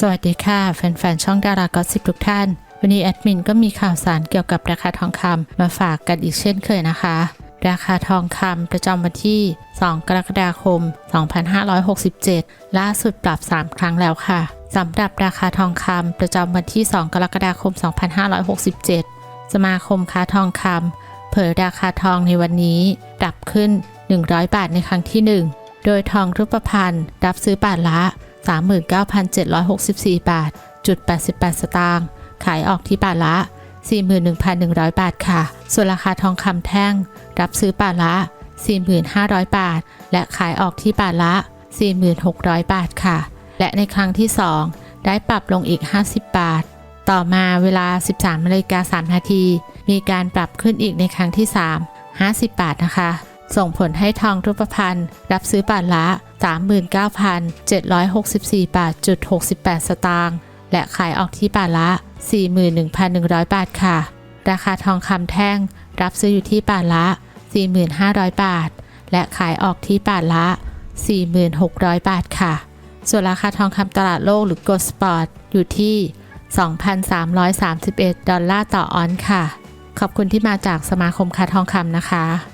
สวัสดีค่ะ แฟนๆ ช่องดารากอสิบทุกท่าน วันนี้แอดมินก็มีข่าวสารเกี่ยวกับราคาทองคำมาฝากกันอีกเช่นเคยนะคะ ราคาทองคำประจำวันที่ 2 กรกฎาคม 2567 ล่าสุดปรับ 3 ครั้งแล้วค่ะสำหรับราคาทองคำประจำวันที่ 2 กรกฎาคม 2567 สมาคมค้าทองคำเผยราคาทองในวันนี้ปรับขึ้น 100 บาทในครั้งที่ 1 โดยทองรูปพรรณรับซื้อบาทละ 39,764 บาท จุด 88 สตางค์ ขายออกที่บาทละ 41,100 บาทค่ะ ส่วนราคาทองคำแท่ง รับซื้อบาทละ 4,500 บาท และขายออกที่บาทละ 4,600 บาทค่ะ และในครั้งที่ 2 ได้ปรับลงอีก 50 บาท ต่อมาเวลา 13นาฬิกา3นาที มีการปรับขึ้นอีกในครั้งที่ 3 50 บาทนะคะ ส่งผลให้ทองรูปพรรณรับซื้อบาทละ 39,764 บาทจุด68 สตางค์และขายออกที่บาทละ 41,100 บาทค่ะ ราคาทองคำแท่งรับซื้ออยู่ที่บาทละ 4,500 บาท และขายออกที่บาทละ 4,600 บาทค่ะ ส่วนราคาทองคำตลาดโลกหรือ Gold Spot อยู่ที่ 2,331 ดอลลาร์ต่อออนซ์ค่ะ ขอบคุณที่มาจากสมาคมค้าทองคำนะคะ